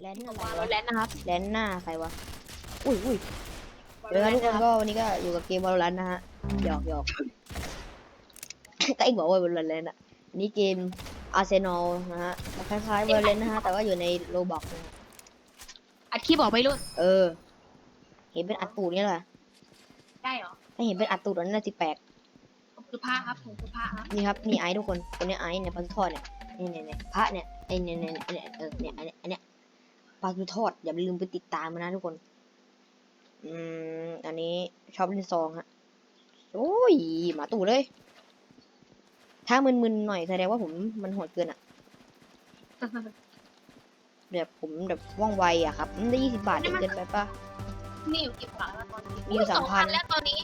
แลนที่ด์ผอะมไรวางรวะถแลนด์นะครับแลนด์หน้าใครวะ อุ้ยอุ้ยเดี๋ยวนะทุกคนก็วันนี้ก็อยู่กับเกม Valorant นะฮะหยอกหยอกก็เองบอกว่า Valorant อะอันนี่เกม Arsenal นะฮะคล้ายๆ Valorant นะฮะแต่ว่าอยู่ใน Roblox นะฮะอัดคลิปบอกไปรุ่นเออ เห็นเป็นอัดตูดเนี่ยเหรอได้เหรอถ้าเห็นเป็นอัดตูดนั้นน่าจะแปลกผมคือผ้าครับผมคือผ้าครับนี่ครับนี่ไอซ์ทุกคนคนนี้ไอซ์เนี่ยปลาทูทอดเนี่ยนี่เนี่ยเนี่ยพระเนี่ยไอเนี่ยเนี่ยเนี่ยเออเนี่ยอันเนี้ยอันเนี้ย ปลาทูทอด อย่าลืมไปติดตามมันนะทุกคน อืม อันนี้ชอบเล่นซองฮะ โอ้ยหมาตู่เลย ถ้ามึนๆหน่อยแสดงว่าผมมันโหดเกินอะแบบผมแบบว่องไวอะครับอืมได้ยี่สิบบาทเองเกินไปปะนี่อยู่กี่บาทแล้วตอนนี้มีอยู่สอง3,000พันแล้วตอนนี้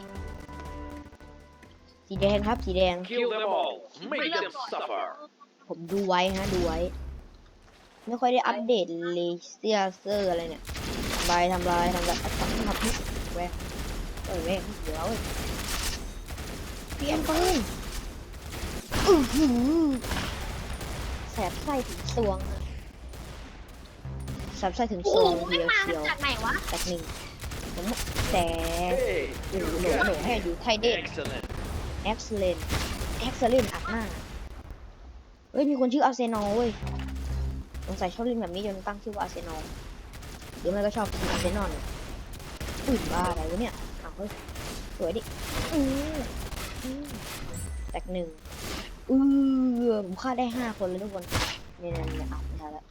สีแดงครับ สีแดง Kill them all. Make them suffer. ผมดูไว้ฮะ ดูไว้ ไม่ค่อยได้อัปเดตเลเซียเซอร์อะไรเนี่ยทำลายทำลายทำลายอัดตับทับทุกแวะเอ้ยแม่งเดี๋ยวเว้ยเปลี่ยนปืนอื้อหือแสบไส้ถึงสวงอะแสบไส้ถึงโอ้สโหวงไม่เดียวมาเชียวจากไหนวะ แตกหนึ่งผมแต่ Hey, โอ้โห you โหลโหล got ให้ it. ดูไทยเด็ด Excellent. excellent excellent อัดหน้าเฮ้ย มีคนชื่ออาร์เซนอลเว้ย สงสัยชอบเล่นแบบนี้จนตั้งชื่อว่าอาร์เซนอลหรือไม่ก็ชอบทีมอาร์เซนอลอื่นบ้าอะไรวะเนี่ยอ้าวเฮ้ยสวยดิอืออือแตกหนึ่งอือผมฆ่าได้ห้าคนเลยทุกคนเนี่ยเนี่ยเนี่ยอะไม่ทันละ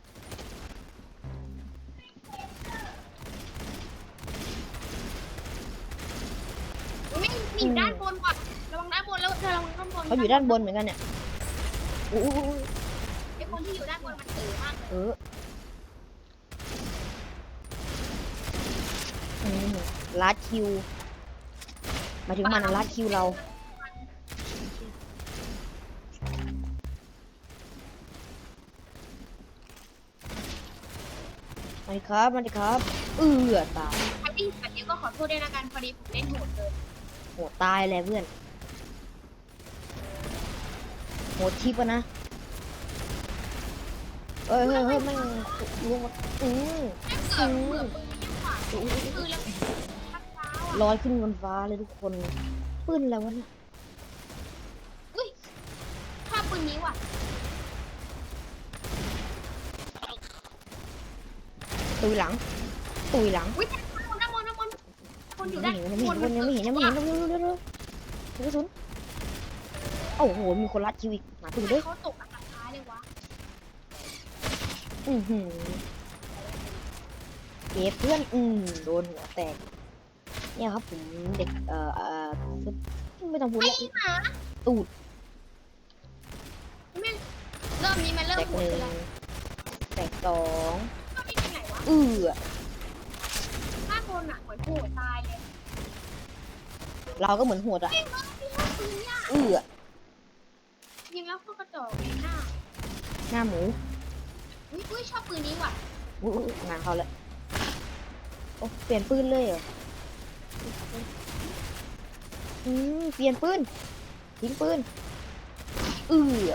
ไม่มีอยู่ด้านบนว่ะระวังด้านบนแล้วเธอระวังด้านบนเขาอยู่ด้านบนเหมือนกันเนี่ยอู้อู้อู้ไอ้คนที่อยู่ด้านบนมันเอ๋อมาก เออลัดคิวมาถึงมันลัดคิวเรา มาดิครับ มาดิครับ เอือตายใครที่แบบนี้ก็ขอโทษด้วยนะกันพอดีผมเล่นโหดเกินโหดตายเลยเพื่อน โหดทิปะนะ เอ้ยเฮ้ยเฮ้ยแม่งลงมาอือแม่งเกิดเหมือนปืนยิ่งว่าอือล้วมันฟ้าอะลอยขึ้นบนฟ้าเลยทุกคนปืนอะไรวะเนี่ยถ้าปืนนี้ว่ะตุยหลังตุยหลังอุ้ยด้านบนด้านบนด้านบนคนอยู่ไม่ด้านเห็นยังไม่เห็นยังไม่เห็นยังไม่เห็นยังไม่เห็นเร็วเร็วเร็วเร็วเร็วกระสุนโอ้โหมีคนรัดคิวอีกหมาตุยด้วยเขาตกอันดับท้ายเลยวะ อือหือเก็บเพื่อน อืมโดนหัวแตก เนี่ยครับผมเด็ก เอ่อเอ่อไม่ต้องพูดไอ้แล้วหมาตูดแม่งเริ่มนี้มันเริ่แตมกโหหดนึ่ไปงแล้วแตกสองก็ไม่ไปไหนวะเอือถ้าโดนหนักเหมือนโหดตายเลยเราก็เหมือนโหดอะเอ้ยมึงพี่ชอบปืนยากเอือยิงแล้วพวกกระจอกเลยหน้าหน้าหมู อุ้ยอุ้ยชอบปืนนี้ว่ะอุ๊ยอุ๊ยงานเขาแล้วโอ้เปลี่ยนปืนเลยเหรออืมเปลี่ยนปืนทิ้งปืนเอือ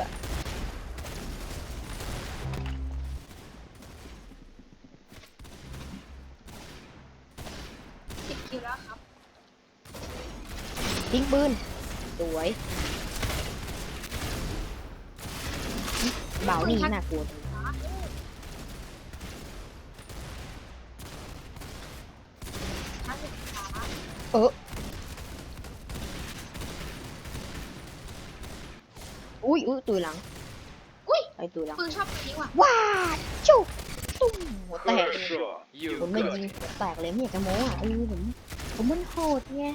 สิบคิวแล้วครับทิ้งปืนสวยเบานี่น่ากลัวจัง ช้าสุดช้า เอออุ้ยอุ้ยตุยหลังอุ้ยไอ้ตุยหลังปืนชอบปืนนี้ว่ะว้าจุ๊บตุ้มหัวแตก For sure. You ผมไม่ got ยิง it. หัวแตกเลยไม่อยากจะโม้อะเออผมผมมันโหดไง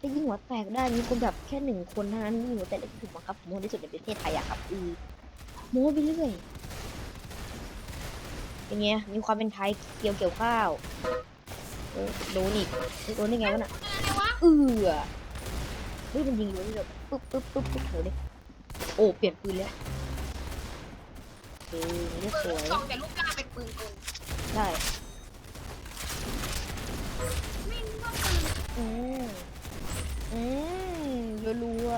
จะยิงหัวแตกได้มีคนแบบแค่หนึ่งคนเท่านั้นยิงหัวแตกได้ถูกบังคับผมโม้ที่สุดในประเทศไทยอะครับอือโม้ไปเรื่อยเป็นไงมีความเป็นไทยเกี่ยวเกี่ยวข้าวเออ โดนอีกเฮ้ยโดนได้ไงวะน่ะอะไรวะเออเฮ้ยมันยิงอยู่นี่แบบปึ๊บปึ๊บปึ๊บปึ๊บเดี๋ยวดิโอ้เปลี่ยนปืนแล้วเออเรียกปืสนวยสองแต่ลูกกล้าเป็นปืนกลใช่ไม่รู้ว่าปืนอืมอืมรัว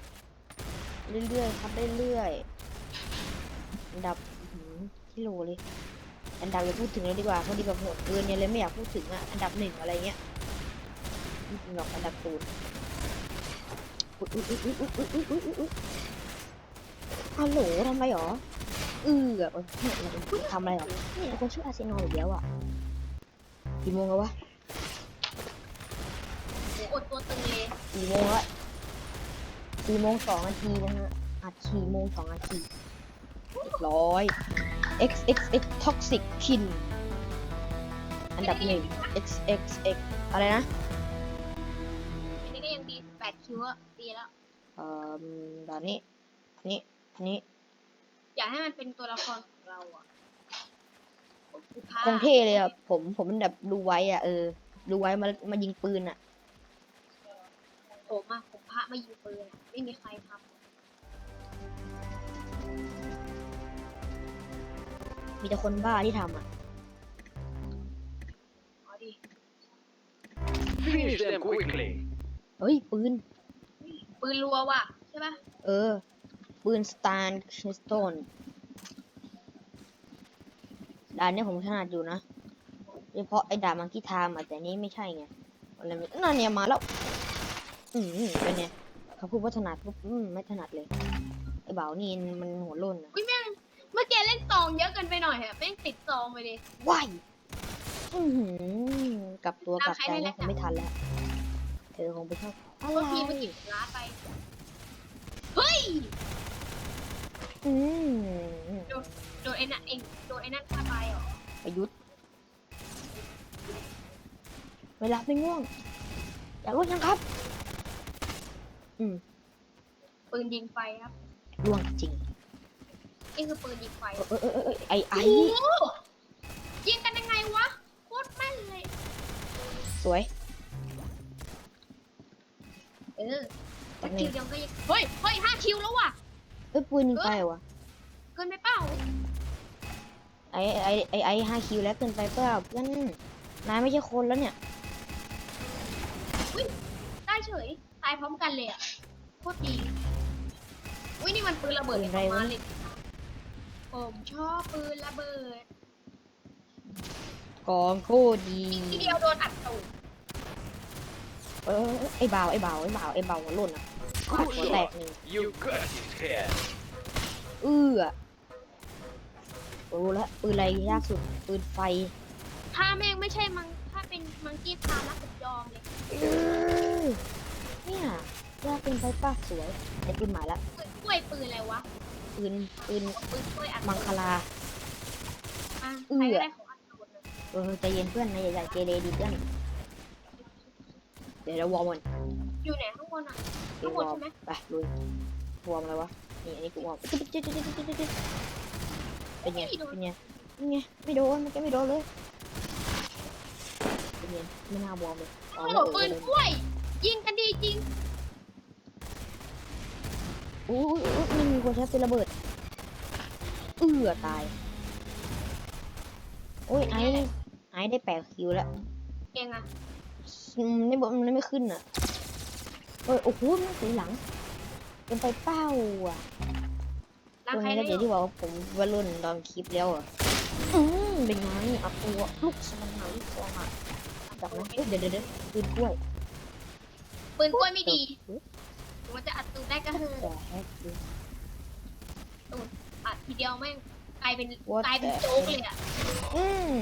ๆเรื่อยๆครับเรื่อยๆอันดับอื้อหือกิโลเลย อันดับจะพูดถึงแล้วดีกว่าเพราะดีกว่าหมดเกินเนี่ยเลยไม่อยากพูดถึงอะอันดับหนึ่งอะไรเงี้ยจริงหรอกอันดับศูนย์ฮัลโหลทำไมหรอเออแบบทำอะไรหรอเนี่ยคนชื่ออาเซนอลอีกแล้วอะกี่โมงแล้ววะอดตัวตึงเลยกี่โมงละสี่โมงสองนาทีนะฮะอัดสี่โมงสองนาทีร้อย x x x toxic kin อันดับหนึ่ง x x x อะไรนะอันนี้ก็ยังดีแปดคิวอะดีแล้ว เอ่อตอนนี้นี่นี่อยากให้มันเป็นตัวละครของเราอะคือผ้าคงเท่เลยอะผมผมมันแบบดูไว้อะเออ ดูไว้มามายิงปืนอะผมอะผมพระมายิงปืนอะไม่มีใครท มีแต่คนบ้าที่ทำอะำเอาดิ Finish them quickly. เฮ้ย ปืน ปืนรัวว่ะ ใช่ปะเออ ปืนสตาร์เคสโตนด่านเนี้ยผมถนัดอยู่นะโดยเฉพาะไอ้ด่านมังคีไทามอะแต่นี้ไม่ใช่ไงอะไรไม่นั่นเนี่ยมาแล้ว อืมเป็นไงเขาพูดว่าถนัดปุ๊บอืมไม่ถนัดเลย ไอ้บ่าวนี่มันหัวโล้นอะอุ้ยแม่งเมื่อกี้เล่นซองเยอะเกินไปหน่อยอะแม่งติดซองไปดิ ว้ายอือหือกลับตัวกลับใจนะคงไม่ทันแล้ว เธอคงไปชอบอะเมื่อไรกี้มันติดร้านไป เฮ้ย อืมโดนไอ้นั่นเองโดนไอ้นั่นฆ่าไปเหรอประยุทธ์ เวลาไม่ง่วง อยากรู้ยังครับ อืมปืนยิงไฟครับล่วงจริง นี่คือปืนยิงไฟเออเออเออเออไอไอโอ้โหยิงกันยังไงวะโคตรแม่นเลย สวย เออแต่คิวเดียวก็ยังเฮ้ยเฮ้ยห้าคิวแล้วว่ะ เอ้ยปืนยิงไปเหรอวะเกินไปเปล่า ไอไอไอไอห้าคิวแล้วเกินไปเปล่าเพื่อนนายไม่ใช่คนแล้วเนี่ยได้เฉย ตายพร้อมกันเลยอะ โคตรดี อุ้ยนี่มันปืนระเบิดปืนอะไรมาวะเลย ผมชอบปืนระเบิด กองโคตรดียิงทีเดียวโดนอัดตูดเออไอ้บ่าวไอ้บ่าวไอ้บ่าวไอ้บ่าวหัวหล่นอะขาดหัวแตกหนึ่ง You got his head. เอื้อรู้แล้วปืนอะไรยากสุดปืนไฟ ถ้าแม่งไม่ใช่มังถ้าเป็นมังกี้ทามแล้วผมยอมเลยเออเนี่ยยากเป็นไฟป้าสวยไอ้ปืนหมายละปืนกล้วยปืนอะไรวะ ปืนปืนปืนกล้วยอัดมังคลา อะเอื้ใครอก็ได้ของอัดตูดเลยเออใจเย็นเพื่อนนะอย่าอย่าเกเรดีเพื่อนเดี๋ยวเราวอร์มมันอยู่ไหนข้างบนอะ เดี๋ยววอร์มไปลุยวอร์มอะไรวะนี่อันนี้กูวอร์มจิ๊ดจิ๊ดจิ๊ดจิ๊ดจิ๊ดจิ๊ดเป็นไงเป็นไงเป็นไงไม่โดนมันก็ไม่โดนเลยเป็นไงไม่น่าวอร์มเลยอ๋อโอ้โหไม่เอปือนเลยกล้วย ยิงกันดีจริงอุ้ยอุ้ยมันมีคนใช้เป็นระเบิด เอื้อตาย โอ้ยไอ้ไอ้ได้แปดคิวแล้วเองอะอืมไม่บอกมันไม่ขึ้นอะเอ้ยโอ้โหมันสีหลังเป็นไปเป้าอะรังตรงใครนี้ได้ก็อเดี๋ยวยู่ที่บอกว่าผมว่ารุ่นตอนคลิปแล้วอะอืมเป็นไงเอาตัวลูกซองหาลูกซองอะจากนั้นเอ้ยเดี๋ยวเดี๋ยวเดี๋ยวปืนกล้วยปืนกล้วยไม่ดีเอ๊ะมันจะอัดตูดได้ก็คือแต่แฮกดู อัดทีเดียวแม่งกลายเป็น What กลายเป็น the โจ๊กเลยอะอืม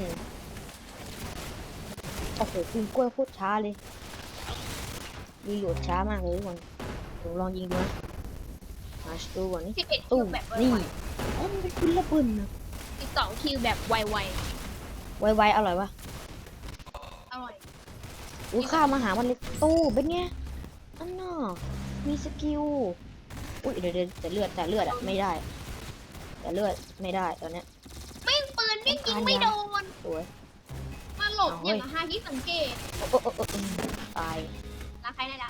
โอ้โหปืนกล้วยโคตรช้าเลยรีโหลดช้ามากเลยทุกคนผมลองยิงดูนะมาดูก่อนนี่สิบเอ็ดคิตู้วมแบบไวนี่อ๋อมันเป็นปืนระเบิดนะๆสิบสองคิวแบบไวไวๆอร่อยวะๆอร่อยอุ้ยข้ามมาหามันเลยตู้เป็นไงอันน่ะมีสกิลอุ้ยเดี๋ยวเดี๋ยวแต่เลือดแต่เลือดอะไม่ได้ แต่เลือดไม่ได้ตอนเนี้ยแม่งปืนไม่งยิงไม่โดน สวย มาหลบเอาอเว้ยย่างละห้าที่สังเกตโอ้โอ้โอ้โอ้อืมตายรักใครได้ละ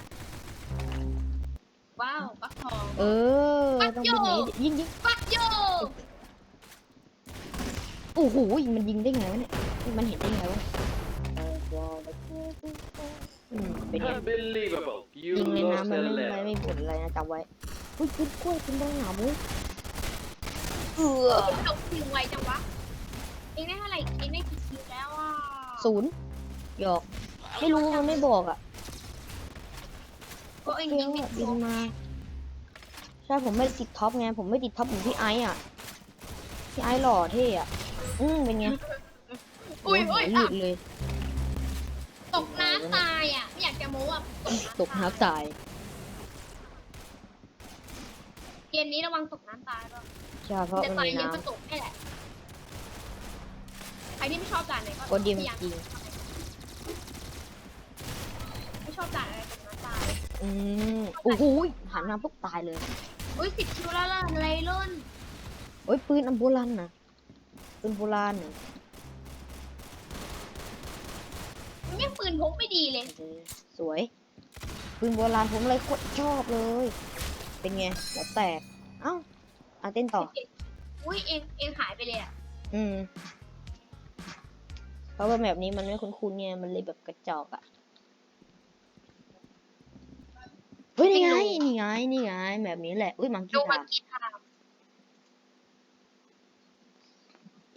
ว้าวปักทอง เออปัดต้องโยเป็นอย่างนี้ยิงยิงปักโยโอ้โหมันยิงได้ไงวะเนี่ย มันเห็นได้ไงวะอืมเป็นไง Unbelievable. ยิ You งใน lost น้ำมัน the ไม่ไม่ level. ไม่ผลอะไรนะจำไว้อุ้ยปืนกล้วยปืนบอลหนามเว้ย เออเราคิวไวจังวะไองได้เท่าไหร่เองได้กี่คิวแล้วอะศูนย์หยอก ไม่รู้มันไม่บอกอะก็เองยิงงไม่บินมา ใช่ผมไม่ติดท็อปไง ผมไม่ติดท็อปเหมือนพี่ไอซ์อะ พี่ไอซ์หล่อเท่อะ อืมเป็นไง อุ้ยโอ้อุ้ยหลุดเลย ตกน้ำตายอะ ไม่อยากจะโม้อะ ตกน้ำตาย เกมนี้ระวังตกน้ำตายป่ะ ใช่เพราะจะมันตายมีเลี้ยงน้กระตกนี่แหละใครที่ไม่ชอบด่านไหนก็ำก็ดีมพยายามจริงไม่ชอบด่านอะไรตกน้ำตายอืมโอ้โหหันมาปุ๊บตายเลยอุ้ยสิบคิวแล้วล่ะอะไรรุ่นโอ้ยปืนอันโบราณนะปืนโบราณนะมันยังปืนพกไม่ดีเลย เออสวยปืนโบราณผมเลยโคตรชอบเลย เป็นไงหัวแตกเอ้า อะเต้นต่อ อุ้ยเองเองหายไปเลยอะอืมเพราะว่าแบบนี้มันไม่คุ้นๆไงมันเลยแบบกระจอกอะเฮ้ยนี่ไงนี่ไงนี่ไงแบบนี้แหละอุ้ยมังดูกี้มัทางกี้ทาม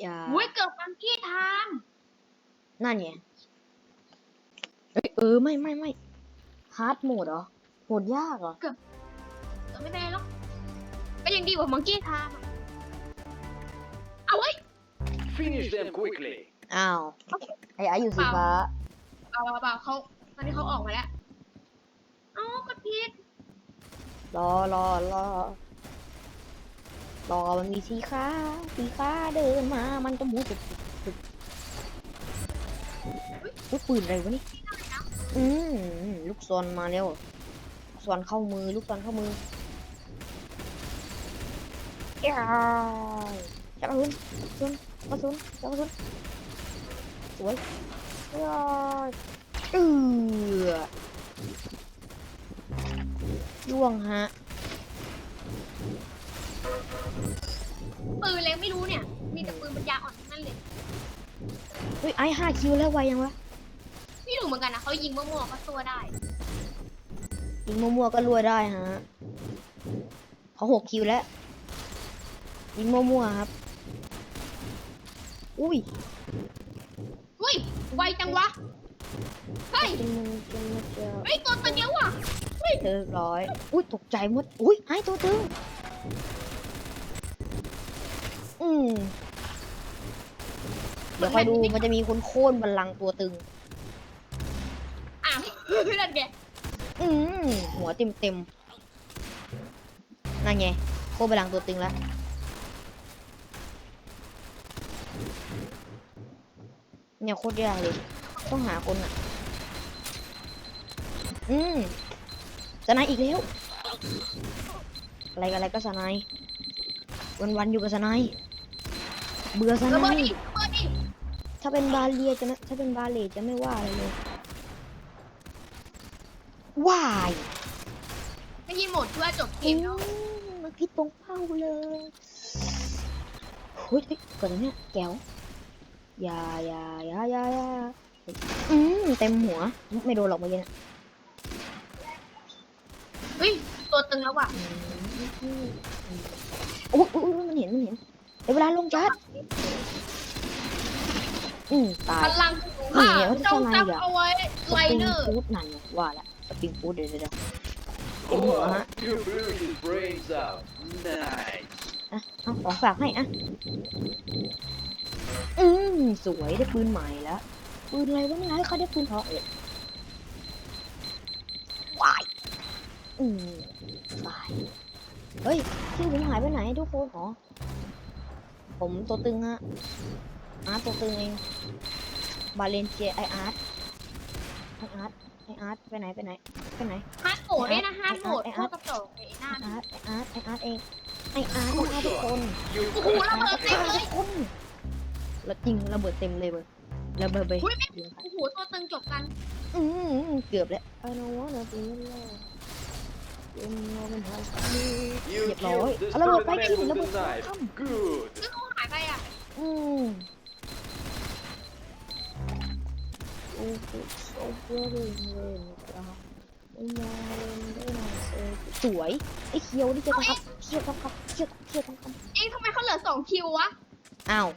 อย่าอุ้ยเกือบมังกี้ทามนั่นไงเอ้ยเออไม่ไม่ไม่ฮาร์ดโหมดเหรอโหมดยากเหรอเออ ยังดีกว่ามังกี้ทามอะเอาไว้ Finish them quickly. อ้าวไอ้ไอ้อยู่สีฟ้าเปล่าเปล่าเปล่าเขาตอนนี้เขาออกมาแล้วเอ้ากดผิดรอรอรอรอมันมีสีฟ้าสีฟ้าเดินมา มันจะหมูสุดสุดลูกปืนอะไรวะนี่อืมลูกซอนมาแล้วซอนเข้ามือ ลูกซอนเข้ามือ เอ้ยจับมาซุนมาซุนจับมาซุนสวยเอ้ยเอือล่วงฮะปืนเล็กไม่รู้เนี่ย มีแต่ปืนปัญญาอ่อนทั้งนั้นเลย เฮ้ยไอ้ห้าคิวแล้วไวยังวะไม่รู้เหมือนกันนะเขายิงมั่วๆก็ตัวได้ ยิงมั่วๆก็รวยได้ฮะเขาหกคิวแล้ว ยิงมั่วๆครับ อุ้ยเฮ้ย ไวจังวะ เฮ้ยจะมันจะมันจะเฮ้ยตัวตัวเดียวว่ะเฮ้ยเรียบร้อย อุ้ยตกใจหมด อุ้ยไอ้ตัวตึงอืมเดี๋ยวคอยดูมันจะมีคนโค่นบัลลังก์ตัวตึงอ้าวนั่นไงอืมหัวเต็มเต็มๆนั่นไงโค่นบัลลังก์ตัวตึงแล้ว เนี่ยโคตรยากเลย ต้องหาคนอะ อืมสไนด์อีกแล้ว อะไรกันอะไรก็สไนด์วันวันๆอยู่กับสไนด์เบื่อสระไนเบิดดิด์ระเบิดดิถ้าเป็นบาเลียจะไม่ถ้าเป็นบาเลจะไม่ว่าอะไรเลยว้ายไม่ยินหมดเพื่อจบเกอืมมแล้วมันพิษตรงเป้าเลยเฮ้ยเฮ้ยเกิดอะไรเนี่ยแก้วอ ย่าอย่าอย่าอย่าอย่าอืมเต็มหัว ไม่โดนหรอกเมื่อกี้นะเฮ้ยตัวตึงแล้วว่ะอืมโอ้ยโอ้ยโอ้ยมันเห็น มันเห็นเดี๋ยวเวลาลงจัดอืมตายพลังสูงค่ะนี่ไงว่าจะจ้องทำไมจับอะเอาไว้สไลปริงเนอร์ฟูดนั่นไงว่าละสปริงฟูดเดี๋ยวเดี๋ยวเดี๋ยวเต็มหัวฮะ You blew his brains out. Nice. อะเอาของฝากให้อะ อืมสวยได้ปืนใหม่แล้วปืนอะไรวะไม่ไรเขาได้ปืนเพราะเอยว้ายอืมตายเฮ้ยชื่อผมหายไปไหนทุกคนอ๋อผมตัวตึงอะอาร์ตตัวตึงเองบาเลนเจไออาร์ตไออาร์ตไออาร์ตไปไหนไปไหนไปไหนฮาร์ดโหมดด้วยนะฮาร์ดโหมดไอ้พอาวร์กตกระจอกไอ้หน้าไอนี่อาร์ตไออาร์ตไออาร์ตเองไออาร์ตฆ่าทุกคน You โอ้โหระเบิดเต็มเลยทุกคน แล้วจริงระเบิดเต็มเลยเว้ยระเบิดไปอุ้ยแม่งยิงไปโอ้โหตัวตึงจบกันอืมเกือบแล้ว I don't wanna be alone in my house You เรียบร้อย killed the เอาระเบิดไป spirit กิน man ระ with เบิด the ไป knife. ท Good. ซึ่งเขาหายไปอะำอืมโอ้โห so very very ไม่มาไม่มาสวยไอ้เคียวนี่จะต้องครับเคียวต้องครับเคียวเคียวต้องครับเอ๊ะทำไมเขาเหลือสองคิววะอ้าว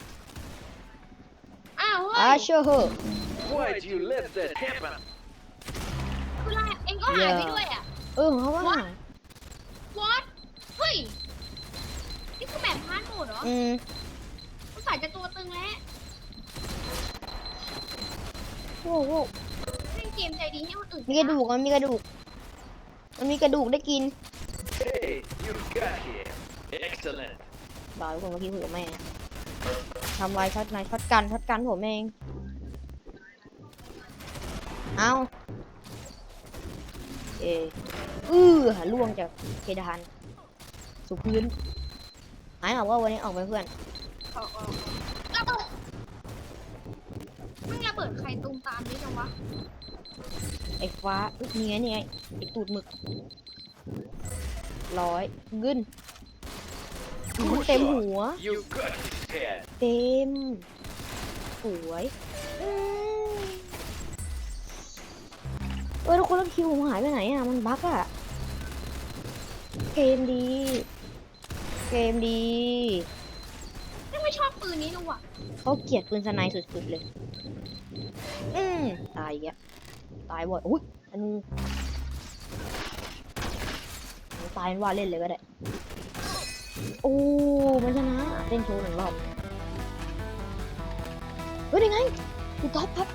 เว้อายเชอร์ Why do you let that happen? คืออะไรเองก็หายไปด้วยอะ เออเขาว่า what เฮ้ย นี่คือแบบพาร์ทโหมดเหรออืมผู้สายจะตัวตึงแล้วโว้โว้เล่นเกมใจดีให้คนอื่นมีกระดูกมันมีกระดูก มันมีกระดูกได้กิน Hey, you got here. Excellent. บอกทุกคนเมื่อกี้คุยกับแม่ ทำไว้ช็อตไหนช็อตกันช็อตกันผมเอง เอาเออือหาล่วงจากเพดานสู่พื้นหายออกว่าวันนี้ออกไหมเพื่อนเอาเอาเอาระเบิดมึงระเบิดใครตูมตามนี้จังวะไอ้ฟ้าอุ๊ยนี่ไงนี่ไงไอ้ตูดหมึกร้อยเงิน มันเต็มหัว You got his head. เต็ม สวยอืมเออทุกคนแล้วคิวผมหายไปไหนอะ มันบั๊กอะ เกมดี เกมดี ไม่ไม่ชอบปืนนี้ดูว่ะเขาเกลียดปืนสไนด์สุดๆเลย อืมตายอีกอะ ตายบ่อยอุ้ยธนูตายเป็นว่าเล่นเลยก็ได้ โอ้มันชนะเล่นโชว์หนึ่งรอบเฮ้ยยังไงติดท็อปครับ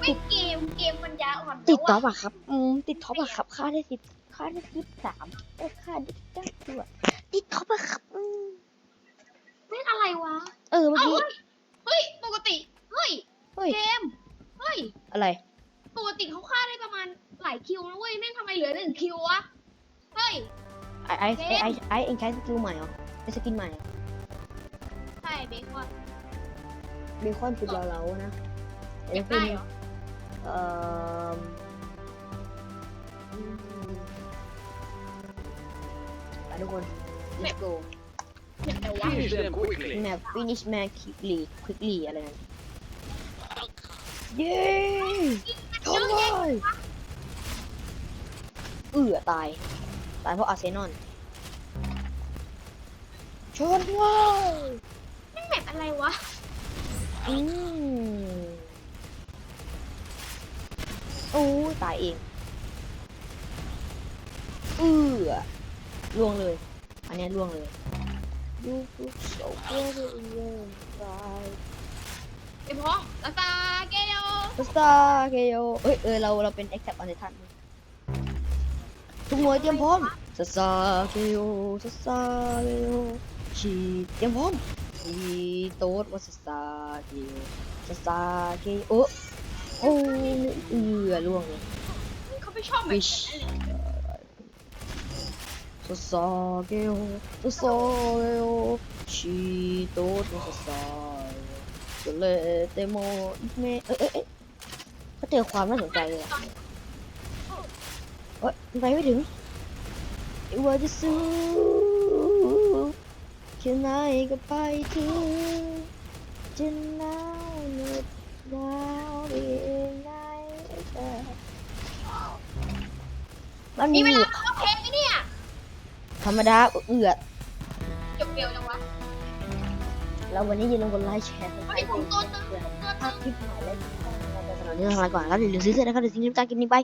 ไม่เกมเกมมันยาอ่อนติดท็แล้อวปอะครับอืมติดท็อปอะครับค่าได้สิบค่าได้สิบสามเอ้ยค่าได้เก้าตัวติดท็อปอะครับอืมเล่นอะไรวะ เออเมื่อเอ้ากี้เฮ้ยเฮ้ย ปกติ เฮ้ย เฮ้ย เกม เฮ้ย อะไร ปกติเขาฆ่าได้ประมาณหลายคิวนะเว้ยแม่งทำไมเหลือหนึ่งคิววะ เฮ้ย ไอไอไอไอไอเอ็งใช้สกิลใหม่เหรอใช้สกินใหม่เหรอใช่เบคอนเบคอนคือเราๆนะแต่เก็ถ้าบคุณได้เหรอเอ่ออืมไปทุกคน let's go เก็บแต่วะ Finish them quickly. map finish man quickly quickly อะไรนั่นเย้ทำได้เอือตาย ตายเพราะอาร์เซนอลชนว้าวแม่งแบบอะไรวะอืมโอ้ยตายเองเอือล่วงเลย อันเนี้ยล่วงเลย You look so good in your eyes ไอ้พ้องลาซาเกโยสตาร์เกโยเอ้ยเออเราเราเป็น e x c e p t on the ทัน ทุกหน่วยเตรียมพร้อมสตาร์เกโยสตาร์เกโยชีเตรียมพร้อมชีโต๊ดว่าสตาร์เกโยสตาร์เกโยโอ้โอ้เอือล่วงเลยเขาไม่ชอบแบบฟิชสตาร์เกโยสตาร์เกโยชีโต๊ดว่าสตาร์เกโยจะเลเตโมอีเมเอ้ยเอ้ยเอ้ยเขาเจอความน่าสนใจเลยอะเอ้ยมันไปไม่ถึง ว่าจะสู้แค่ไหนก็ไปถึงจะหนาวเหน็บหนาวเพียงไหนแต่มันมีมีเวอยู่ลาเข้าเพลงไหมเนี่ยธรรมดาเอือดจบเร็วจังวะแล้ววันนี้อย่าลืมกดไลค์แชร์เฮ้ยผมตัวตึงผมตัวถ้าตึงคลิปใหม่แล้วก็สำหรับที่ทำอะไรก่อนแล้วอย่าลืมซื้อเสื้อนะครับเดี๋ยวทิ้งลิงก์ใต้คลิปนี้ไป